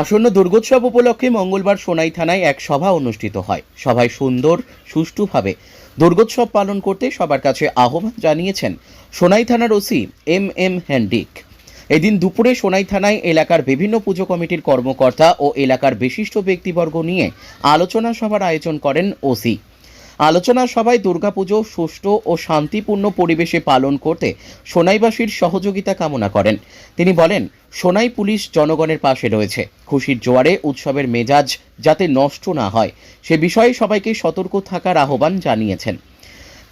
আসন্ন দুর্গোৎসব উপলক্ষে মঙ্গলবার সোনাই থানায় এক সভা অনুষ্ঠিত হয়। সভায় সুন্দর, সুষ্ঠুভাবে দুর্গোৎসব পালন করতে সবার কাছে আহ্বান জানিয়েছেন সোনাই থানার ওসি এম এম হ্যান্ডিক এদিন দুপুরে সোনাই থানায় এলাকার বিভিন্ন পুজো কমিটির কর্মকর্তা ও এলাকার বিশিষ্ট ব্যক্তিবর্গ নিয়ে আলোচনা সভার আয়োজন করেন ওসি। আলোচনা সভায় দুর্গাপুজো, সুষ্ঠু ও শান্তিপূর্ণ পরিবেশে পালন করতে সোনাইবাসীর সহযোগিতা কামনা করেন। তিনি বলেন, সোনাই পুলিশ জনগণের পাশে রয়েছে। খুশির জোয়ারে, উৎসবের মেজাজ যাতে নষ্ট না হয়, সে বিষয়ে সবাইকে সতর্ক থাকার আহ্বান জানিয়েছেন।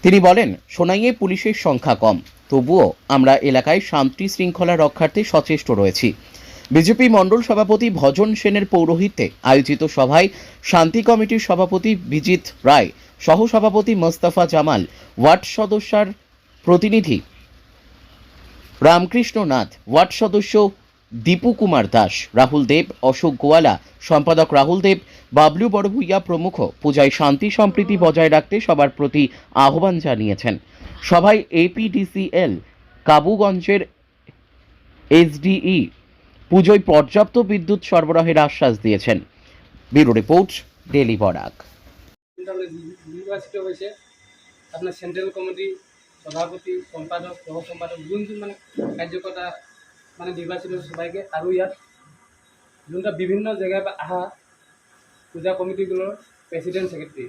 তিনি বলেন, সোনাইয়ে পুলিশের সংখ্যা কম, তবুও আমরা এলাকায় শান্তি শৃঙ্খলা রক্ষার্থে সচেষ্ট রয়েছি। বিজেপি মণ্ডল সভাপতি ভজন সেনের পৌরোহিত্যে আয়োজিত সভায় শান্তি কমিটির সভাপতি বিজিত রায় সহসভাপতি মোস্তফা জামাল, ওয়ার্ড সদস্যার প্রতিনিধি রামকৃষ্ণ নাথ, ওয়ার্ড সদস্য দীপু কুমার দাস, রাহুল দেব, অশোক গোয়ালা, সম্পাদক রাহুল দেব, বাবলু বড়ভুইয়া প্রমুখ। পূজায় শান্তি সম্প্রীতি বজায় রাখতে সবার প্রতি আহ্বান জানিয়েছেন। সভায় এপিডিসিএল কাবুগঞ্জের এসডিই পুজোয় পর্যাপ্ত বিদ্যুৎ সরবরাহের আশ্বাস দিয়েছেন। Bureau report, daily Barak. নির্বাচিত হয়েছে। আপনার সেন্ট্রাল কমিটি সভাপতি, সম্পাদক সহ সম্পাদক যোন যোন মানে কাৰ্যকৰ্তা মানে নিৰ্বাচিত হৈছে সবাইকে। আৰু ইয়াত যোনটা বিভিন্ন জেগাৰ পৰা অহা পূজা কমিটিগুলোৰ প্ৰেচিডেণ্ট ছেক্ৰেটাৰী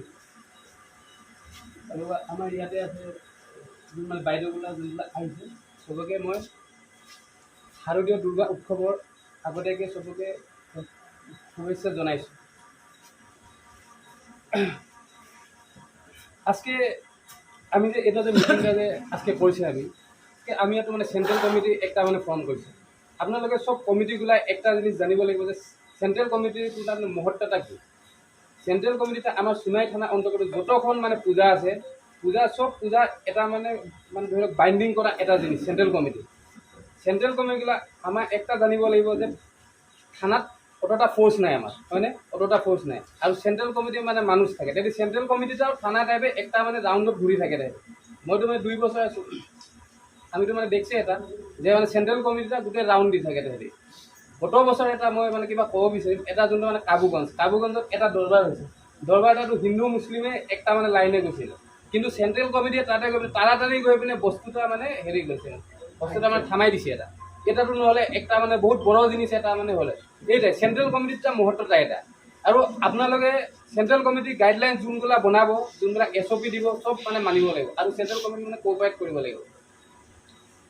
আৰু আমাৰ ইয়াতে আছে মানে বাইদেউবিলাক যোনবিলাক আহিছে, চবকে মই শাৰদীয় দুৰ্গা উৎসৱৰ আগতীয়াকৈ চবকে শুভেচ্ছা জনাইছোঁ। আজকে আমি যে এটা যে মিটিংটা যে আজকে করছি আমি আমি এটা মানে সেন্ট্রাল কমিটি একটা মানে ফর্ম করছি আপোনালোকে সব কমিটিগুলা একটা জিনিস জানিব লাগিব যে সেন্ট্রাল কমিটিৰ মানে মুহূৰ্তটা কি? চেন্ট্ৰেল কমিটিতে আমাৰ সোণাই থানা অন্তৰ্গত যতখন মানে পূজা আছে, পূজা, চব পূজা এটা মানে মানে ধৰি লওক বাইণ্ডিং কৰা এটা জিনিস চেন্ট্ৰেল কমিটি চেন্ট্ৰেল কমিটিগুলা আমাৰ একটা জানিব লাগিব যে থানাত অতটা ফ'ৰ্চ নাই আমাৰ, হয়নে? অতটা ফ'ৰ্চ নাই। আৰু চেন্ট্ৰেল কমিটি মানে মানুহ থাকে। তেহেঁতি চেন্ট্ৰেল কমিটিত আৰু থানা টাইপে একটা মানে ৰাউণ্ডত ঘূৰি থাকে তাই মইতো মানে দুই বছৰ আছোঁ। আমিতো মানে দেখছে এটা, যে মানে চেন্ট্ৰেল কমিটিটা গোটেই ৰাউণ্ড দি থাকে তাহাঁতি গত বছৰ এটা মই মানে কিবা ক'ব বিচাৰিম, এটা যোনটো মানে কাবুগঞ্জ কাবুগঞ্জত এটা দৰবাৰ হৈছে। দৰবাৰটাতো হিন্দু মুছলিমে একটা মানে লাইনে গৈছিল। কিন্তু চেন্ট্ৰেল কমিটিয়ে তাতে গৈ পিনে তাড়াতাড়ি গৈ পিনে বস্তুটা মানে হেৰি কৰিছে বস্তুটা মানে থামাই দিছে এটা। এটাতো নহ'লে একটা মানে বহুত বড় জিনিস এটা মানে হ'লে। এইটাই চেন্ট্ৰেল কমিটিটা মুহূৰ্তটা এটা। আৰু আপোনালোকে চেন্ট্ৰেল কমিটিৰ গাইডলাইন যোনবিলাক বনাব, যোনবিলাক এছ অ' পি দিব, চব মানে মানিব লাগিব। আৰু চেন্ট্ৰেল কমিটি মানে কোঅপাৰেট কৰিব লাগিব।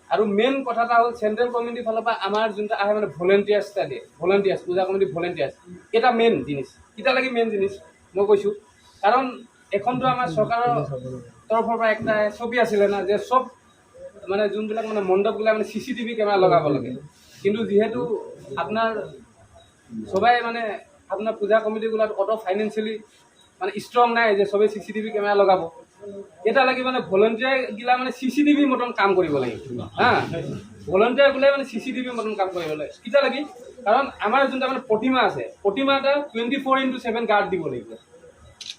আৰু মেইন কথা এটা হ'ল চেন্ট্ৰেল কমিটিৰ ফালৰ পৰা আমাৰ যোনটো আহে মানে ভলেণ্টিয়াৰ্ছ এটা দিয়ে ভলেণ্টিয়াৰ্ছ পূজা কমিটিৰ ভলেণ্টিয়াৰ্ছ এটা মেইন জিনিস এটা লাগি মেইন জিনিস মই কৈছোঁ। কাৰণ এখনতো আমাৰ চৰকাৰৰ তৰফৰ পৰা একটা ছবি আছিলে না, যে চব মানে যোনবিলাক মানে মণ্ডপবিলাক মানে চি চি টিভি কেমেৰা লগাব লাগে। কিন্তু যিহেতু আপোনাৰ সবাই মানে আপোনাৰ পূজা কমিটিগুলাত অত ফাইনেন্সিয়েলি মানে ষ্ট্ৰং নাই যে চবেই চি চি টিভি কেমেৰা লগাব। এটা লাগি মানে ভলেণ্টিয়াৰগিলা মানে চি চি টিভি মতন কাম কৰিব লাগিব হা? ভলেণ্টিয়াৰগুলাই মানে চি চি টিভি মতন কাম কৰিব লাগে। কেতিয়া লাগি, কাৰণ আমাৰ যোনটা মানে প্ৰতিমা আছে, প্ৰতিমা এটা twenty four into seven guard দিব লাগিব।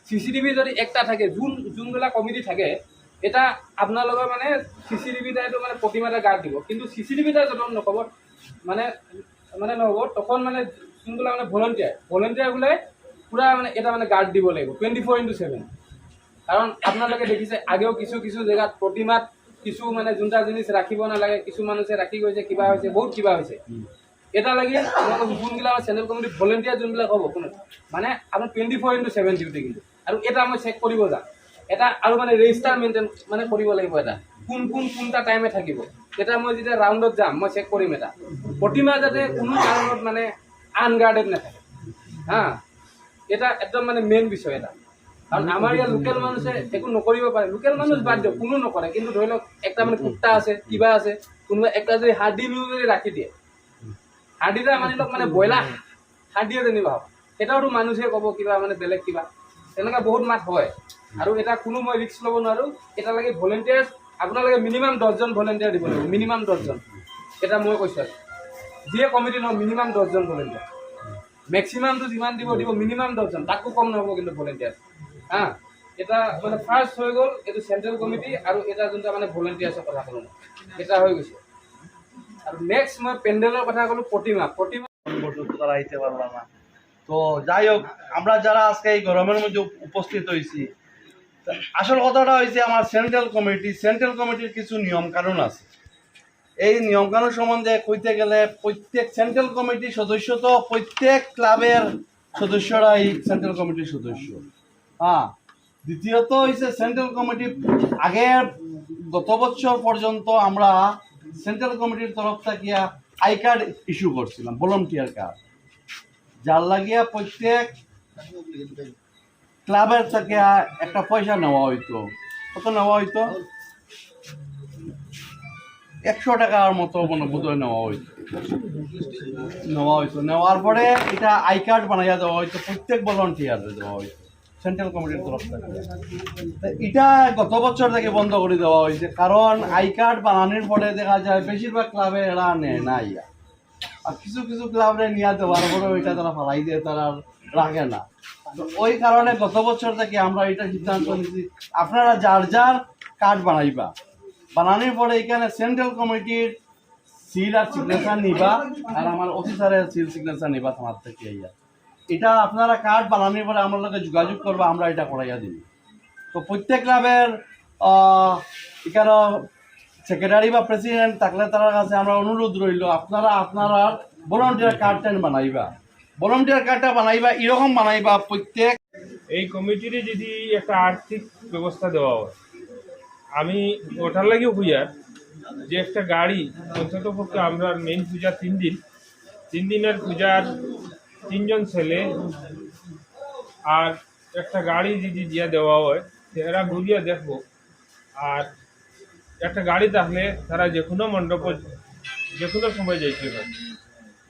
চি চি টিভি যদি একটা থাকে, যোন যোনবিলাক কমিটি থাকে এটা আপোনালোকৰ মানে চি চি টিভি এইটো মানে প্ৰতিমা গাৰ্ড দিব। কিন্তু চি চি টিভি এটা যতন নক'ব। মানে মানে নহ'ব। তখন মানে যোনবিলাক মানে ভলেণ্টিয়াৰ ভলেণ্টিয়াৰগুলাই পূৰা মানে এটা মানে গাৰ্ড দিব লাগিব টুৱেণ্টি ফ'ৰ ইণ্টু ছেভেন কাৰণ আপোনালোকে দেখিছে, আগেও কিছু কিছু জেগাত প্ৰতিমাত কিছু মানে যোনটা জিনিস ৰাখিব নালাগে, কিছু মানুহে ৰাখি গৈছে, কিবা হৈছে, বহুত কিবা হৈছে। এটা লাগি যোনবিলাক চেণ্ট্ৰেল কমিটি ভলেণ্টিয়াৰ যোনবিলাক হ'ব মানে আপোনাৰ twenty four into seven duty কিন্তু। আৰু এটা মই চেক কৰিব যাম। এটা আৰু মানে ৰেজিষ্টাৰ মেইনটেইন মানে কৰিব লাগিব এটা। কোন কোন, কোনটা টাইমে থাকিব। তেতিয়া মই যেতিয়া ৰাউণ্ডত যাম, মই চেক কৰিম এটা। প্ৰতিমা যাতে কোনো কাৰণত মানে আনগাৰ্ডেড নাথাকে। হা? এটা একদম মানে মেইন বিষয় এটা। কাৰণ আমাৰ ইয়াত লোকেল মানুহে একো নকৰিব পাৰে। লোকেল মানুহ বাদ দিয়ক, কোনো নকৰে। কিন্তু ধৰি লওক, একটা মানে কুত্তা আছে, কিবা আছে, কোনোবা একটা যদি হাৰ্ডি যদি ৰাখি দিয়ে, হাৰ্ডিটা মানি লওক মানে ব্ৰইলাৰ হাৰ্ডিয়ে যেনিবা হওক সেইটাওতো মানুহে ক'ব কিবা মানে বেলেগ কিবা। তেনেকুৱা বহুত মাত হয়। আৰু এটা কোনো মই ৰিস্ক ল'ব নোৱাৰোঁ। এতিয়ালৈকে ভলেণ্টিয়াৰ্ছ আপোনালোকে মিনিমাম দহজন ভলেণ্টিয়াৰ দিব লাগিব মিনিমাম দহজন। এটা মই কৈছোঁ যিয়ে কমিটি নহয় মিনিমাম দহজন ভলেণ্টিয়াৰ মেক্সিমামটো যিমান দিব দিব মিনিমাম দহজন। তাতকৈ কম নহ'ব কিন্তু ভলেণ্টিয়াৰ হা? এটা মানে ফাৰ্ষ্ট হৈ গ'ল এইটো চেণ্ট্ৰেল কমিটি আৰু এটা যোনটা মানে ভলেণ্টিয়াৰ্ছৰ কথা ক'লোঁ। এটা হৈ গৈছে। আৰু নেক্সট মই পেণ্ডেলৰ কথা ক'লোঁ প্ৰতিমা। প্ৰতিমা পর্যন্ত তারা পারলাম না তো যাই হোক আমরা যারা আজকে এই গরমের মধ্যে উপস্থিত হয়েছি আসল কথাটা হয়েছে আমার সেন্ট্রাল কমিটি সেন্ট্রাল কমিটির কিছু নিয়ম কানুন আছে। এই নিয়ম কানুন সম্বন্ধে কইতে গেলে প্রত্যেক সেন্ট্রাল কমিটির সদস্য তো প্রত্যেক ক্লাবের সদস্যরা এই সেন্ট্রাল কমিটির সদস্য। হ্যাঁ দ্বিতীয়ত হয়েছে সেন্ট্রাল কমিটি আগের গত বছর পর্যন্ত আমরা সেন্ট্রাল কমিটির তরফ থেকে আই কার্ড ইস্যু করছিলাম ভলান্টিয়ার কার্ড যার লাগিয়া প্রত্যেক ক্লাবের থেকে একটা পয়সা নেওয়া হইতো। কত নেওয়া হইতো? একশো টাকার মতো মনে বোধহয় নেওয়া হইতো। নেওয়া হইতো। নেওয়ার পরে এটা আই কার্ড বানাইয়া দেওয়া হইতো। প্রত্যেক ভলান্টিয়ারে দেওয়া হইতো। সেন্ট্রাল কমিটির তরফ থেকে। এটা গত বছর থেকে বন্ধ করে দেওয়া হয়েছে কারণ আই কার্ড বানানোর পরে দেখা যায় বেশিরভাগ ক্লাবে এরা নেয় না ইয়া। আর কিছু কিছু ক্লাবে নিয়ে দেওয়ার পরে ওইটা তারা ফালাই দিয়ে, তারা রাখে না। ওই কারণে গত বছর থেকে আমরা এটা সিদ্ধান্ত নিয়েছি, আপনারা যার যার কার্ড বানাইবা। বানানোর পরে এখানে সেন্ট্রাল কমিটির সিল আর সিগনেচার নিবা, আর আমার অফিসারের সিল সিগনেচার নিবা তোমার থেকে এটা আপনারা কার্ড বানানোর পরে আমার লোকে যোগাযোগ করবা, আমরা এটা করাইয়া দিই তো প্রত্যেক ক্লাবের এখানে সেক্রেটারি বা প্রেসিডেন্ট থাকলে তার কাছে আমরা অনুরোধ রইল, আপনারা আপনারা ভলান্টিয়ার কার্ডটা বানাইবা। ভলান্টিয়ার কার্ডটা বানাইবা, এরকম বানাইবা প্রত্যেক এই কমিটিরে যদি একটা আর্থিক ব্যবস্থা দেওয়া হয়, আমি ওটার লাগেও হইয়ার যে একটা গাড়ি, অন্তত পক্ষে আমরা মেইন পূজা তিন দিন, তিন দিনের পূজার তিনজন ছেলে আর একটা গাড়ি যদি দিয়ে দেওয়া হয় এরা ঘুরিয়ে দেখব। আর একটা গাড়ি থাকলে তারা যে কোনো মণ্ডপ যে কোনো সময় যাইতে পারে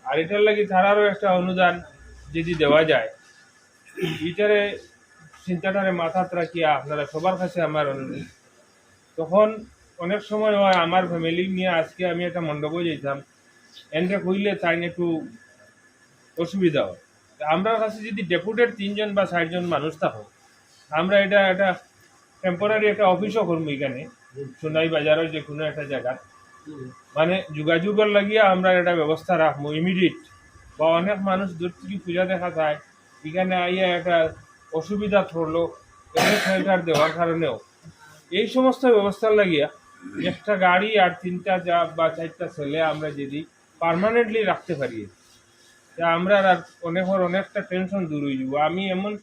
আর এটার লাগি তারারও একটা অনুদান যদি দেওয়া যায়, এটারে চিন্তাটারে মাথাত রাখিয়া আপনারা সবার কাছে আমার অনুরোধ। তখন অনেক সময় হয় আমার ফ্যামিলি নিয়ে আজকে আমি একটা মণ্ডপে যেতাম এনরে কইলে তাই একটু অসুবিধা হয়। আমরা কাছে যদি ডেপুটেড তিনজন বা ষাটজন মানুষ থাকো, আমরা এটা একটা টেম্পোরারি একটা অফিসও করব এখানে সোনাই বাজারের যে কোনো একটা জায়গা মানে যোগাযোগের লাগিয়ে আমরা একটা ব্যবস্থা রাখব ইমিডিয়েট বা অনেক মানুষ দূর থেকে পূজা দেখা যায়, এখানে আইয়া একটা অসুবিধা পড়ল সেন্টার দেওয়ার কারণেও। এই সমস্ত ব্যবস্থার লাগিয়া একটা গাড়ি আর তিনটা যা বা চারটা ছেলে আমরা যদি পার্মানেন্টলি রাখতে পারি, তা আমরা আর অনেক অনেকটা টেনশন দূর হয়ে যাব। আমি এমন